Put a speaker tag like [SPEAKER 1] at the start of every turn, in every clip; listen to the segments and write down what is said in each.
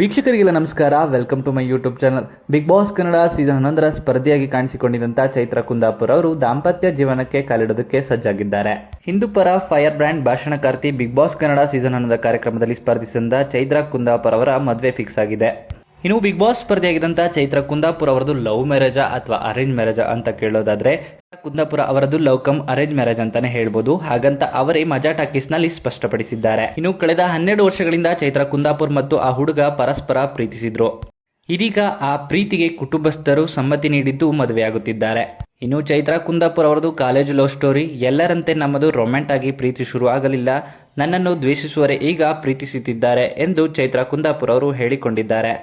[SPEAKER 1] ವೀಕ್ಷಕರಿಗೆಲ್ಲ ನಮಸ್ಕಾರ. Welcome to my YouTube channel Big Boss Kannada season ಹನ್ನೊಂದರ ಸ್ಪರ್ಧಿಯಾಗಿ ಕಾಣಿಸಿಕೊಂಡಿದ್ದಂತ ಚೈತ್ರ ಕುಂದಾಪುರ್ ಅವರು ದಾಂಪತ್ಯ ಜೀವನಕ್ಕೆ ಕಾಲಿಡೋದಕ್ಕೆ ಸಜ್ಜಾಗಿದ್ದಾರೆ. ಹಿಂದೂ ಪರ ಫೈರ್ ಬ್ರ್ಯಾಂಡ್ ಭಾಷಣಕಾರ್ತಿ ಬಿಗ್ ಬಾಸ್ ಕನ್ನಡ ಸೀಸನ್ ಹನ್ನೊಂದರ ಕಾರ್ಯಕ್ರಮದಲ್ಲಿ ಸ್ಪರ್ಧಿಸಿದ ಚೈತ್ರ ಕುಂದಾಪುರ್ ಅವರ ಮದುವೆ ಫಿಕ್ಸ್ ಆಗಿದೆ. ಇನ್ನು ಬಿಗ್ ಬಾಸ್ ಸ್ಪರ್ಧೆಯಾಗಿದ್ದಂಥ ಚೈತ್ರ ಕುಂದಾಪುರ್ ಅವರದು ಲವ್ ಮ್ಯಾರೇಜಾ ಅಥವಾ ಅರೇಂಜ್ ಮ್ಯಾರೇಜಾ ಅಂತ ಕೇಳೋದಾದ್ರೆ ಕುಂದಾಪುರ ಅವರದು ಲವ್ ಕಮ್ ಅರೇಂಜ್ ಮ್ಯಾರೇಜ್ ಅಂತಾನೆ ಹೇಳ್ಬೋದು. ಹಾಗಂತ ಅವರೇ ಮಜಾ ಟಾಕೀಸ್ನಲ್ಲಿ ಸ್ಪಷ್ಟಪಡಿಸಿದ್ದಾರೆ. ಇನ್ನು ಕಳೆದ ಹನ್ನೆರಡು ವರ್ಷಗಳಿಂದ ಚೈತ್ರ ಕುಂದಾಪುರ್ ಮತ್ತು ಆ ಹುಡುಗ ಪರಸ್ಪರ ಪ್ರೀತಿಸಿದ್ರು. ಇದೀಗ ಆ ಪ್ರೀತಿಗೆ ಕುಟುಂಬಸ್ಥರು ಸಮ್ಮತಿ ನೀಡಿದ್ದು ಮದುವೆಯಾಗುತ್ತಿದ್ದಾರೆ. ಇನ್ನು ಚೈತ್ರ ಕುಂದಾಪುರ್ ಅವರದು ಕಾಲೇಜು ಲವ್ ಸ್ಟೋರಿ. ಎಲ್ಲರಂತೆ ನಮ್ಮದು ರೊಮ್ಯಾಂಟ್ ಆಗಿ ಪ್ರೀತಿ ಶುರು ಆಗಲಿಲ್ಲ. ನನ್ನನ್ನು ದ್ವೇಷಿಸುವರೆ ಈಗ ಪ್ರೀತಿಸುತ್ತಿದ್ದಾರೆ ಎಂದು ಚೈತ್ರ ಕುಂದಾಪುರ್ ಅವರು ಹೇಳಿಕೊಂಡಿದ್ದಾರೆ.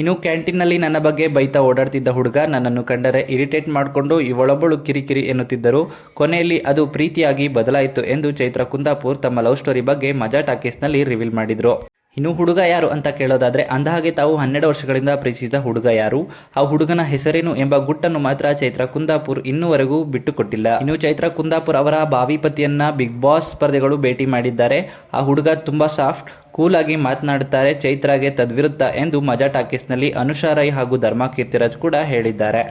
[SPEAKER 1] ಇನ್ನು ಕ್ಯಾಂಟೀನ್ನಲ್ಲಿ ನನ್ನ ಬಗ್ಗೆ ಬೈತಾ ಓಡಾಡ್ತಿದ್ದ ಹುಡುಗ ನನ್ನನ್ನು ಕಂಡರೆ ಇರಿಟೇಟ್ ಮಾಡಿಕೊಂಡು ಇವಳೊಬ್ಬಳು ಕಿರಿಕಿರಿ ಎನ್ನುತ್ತಿದ್ದರು. ಕೊನೆಯಲ್ಲಿ ಅದು ಪ್ರೀತಿಯಾಗಿ ಬದಲಾಯಿತು ಎಂದು ಚೈತ್ರ ಕುಂದಾಪುರ್ ತಮ್ಮ ಲವ್ ಸ್ಟೋರಿ ಬಗ್ಗೆ ಮಜಾ ಟಾಕೀಸ್ನಲ್ಲಿ ರಿವೀಲ್ ಮಾಡಿದ್ರು. ಇನ್ನು ಹುಡುಗ ಯಾರು ಅಂತ ಕೇಳೋದಾದ್ರೆ ಅಂದಹಾಗೆ ತಾವು ಹನ್ನೆರಡು ವರ್ಷಗಳಿಂದ ಪ್ರೀತಿಸಿದ ಹುಡುಗ ಯಾರು? ಆ ಹುಡುಗನ ಹೆಸರೇನು ಎಂಬ ಗುಟ್ಟನ್ನು ಮಾತ್ರ ಚೈತ್ರ ಕುಂದಾಪುರ್ ಇನ್ನೂವರೆಗೂ ಬಿಟ್ಟುಕೊಟ್ಟಿಲ್ಲ. ಇನ್ನು ಚೈತ್ರ ಕುಂದಾಪುರ್ ಅವರ ಭಾವಿ ಪತಿಯನ್ನ ಬಿಗ್ ಬಾಸ್ ಸ್ಪರ್ಧೆಗಳು ಭೇಟಿ ಮಾಡಿದ್ದಾರೆ. ಆ ಹುಡುಗ ತುಂಬಾ ಸಾಫ್ಟ್, ಕೂಲ್ ಆಗಿ ಮಾತನಾಡುತ್ತಾರೆ. ಚೈತ್ರಾಗೆ ತದ್ವಿರುದ್ಧ ಎಂದು ಮಜಾ ಟಾಕೀಸ್ನಲ್ಲಿ ಅನುಷಾ ರೈ ಹಾಗೂ ಧರ್ಮ ಕೀರ್ತಿರಾಜ್ ಕೂಡ ಹೇಳಿದ್ದಾರೆ.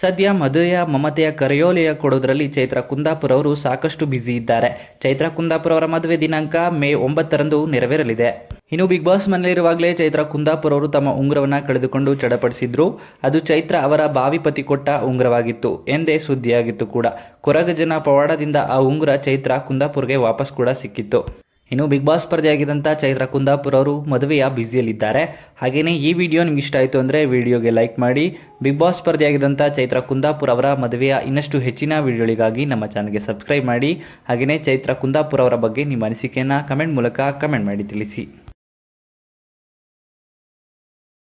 [SPEAKER 1] ಸದ್ಯ ಮದುವೆಯ ಮಮತೆಯ ಕರೆಯೋಲೆಯ ಕೊಡೋದ್ರಲ್ಲಿ ಚೈತ್ರ ಕುಂದಾಪುರ್ ಅವರು ಸಾಕಷ್ಟು ಬ್ಯುಸಿ ಇದ್ದಾರೆ. ಚೈತ್ರ ಕುಂದಾಪುರ್ ಅವರ ಮದುವೆ ದಿನಾಂಕ ಮೇ ಒಂಬತ್ತರಂದು ನೆರವೇರಲಿದೆ. ಇನ್ನು ಬಿಗ್ ಬಾಸ್ ಮನೆಯಲ್ಲಿರುವಾಗಲೇ ಚೈತ್ರ ಕುಂದಾಪುರ್ ಅವರು ತಮ್ಮ ಉಂಗುರವನ್ನು ಕಳೆದುಕೊಂಡು ಚಡಪಡಿಸಿದ್ರು. ಅದು ಚೈತ್ರ ಅವರ ಬಾವಿ ಪತಿ ಕೊಟ್ಟ ಉಂಗುರವಾಗಿತ್ತು. ಎಂದೇ ಸುದ್ದಿಯಾಗಿತ್ತು ಕೂಡ. ಕೊರಗ ಜನ ಪವಾಡದಿಂದ ಆ ಉಂಗುರ ಚೈತ್ರ ಕುಂದಾಪುರ್ಗೆ ವಾಪಸ್ ಕೂಡ ಸಿಕ್ಕಿತ್ತು. ಇನ್ನು ಬಿಗ್ ಬಾಸ್ ಸ್ಪರ್ಧೆಯಾಗಿದ್ದಂಥ ಚೈತ್ರ ಕುಂದಾಪುರ್ ಅವರು ಮದುವೆಯ ಬ್ಯುಸಿಯಲ್ಲಿದ್ದಾರೆ. ಹಾಗೆಯೇ ಈ ವಿಡಿಯೋ ನಿಮ್ಗೆ ಇಷ್ಟ ಆಯಿತು ಅಂದರೆ ವಿಡಿಯೋಗೆ ಲೈಕ್ ಮಾಡಿ. ಬಿಗ್ ಬಾಸ್ ಸ್ಪರ್ಧೆಯಾಗಿದ್ದಂಥ ಚೈತ್ರ ಕುಂದಾಪುರ್ ಅವರ ಮದುವೆಯ ಇನ್ನಷ್ಟು ಹೆಚ್ಚಿನ ವಿಡಿಯೋಗಳಿಗಾಗಿ ನಮ್ಮ ಚಾನಲ್ಗೆ ಸಬ್ಸ್ಕ್ರೈಬ್ ಮಾಡಿ. ಹಾಗೆಯೇ ಚೈತ್ರ ಕುಂದಾಪುರ್ ಅವರ ಬಗ್ಗೆ ನಿಮ್ಮ ಅನಿಸಿಕೆಯನ್ನು ಕಮೆಂಟ್ ಮೂಲಕ ಕಮೆಂಟ್ ಮಾಡಿ ತಿಳಿಸಿ.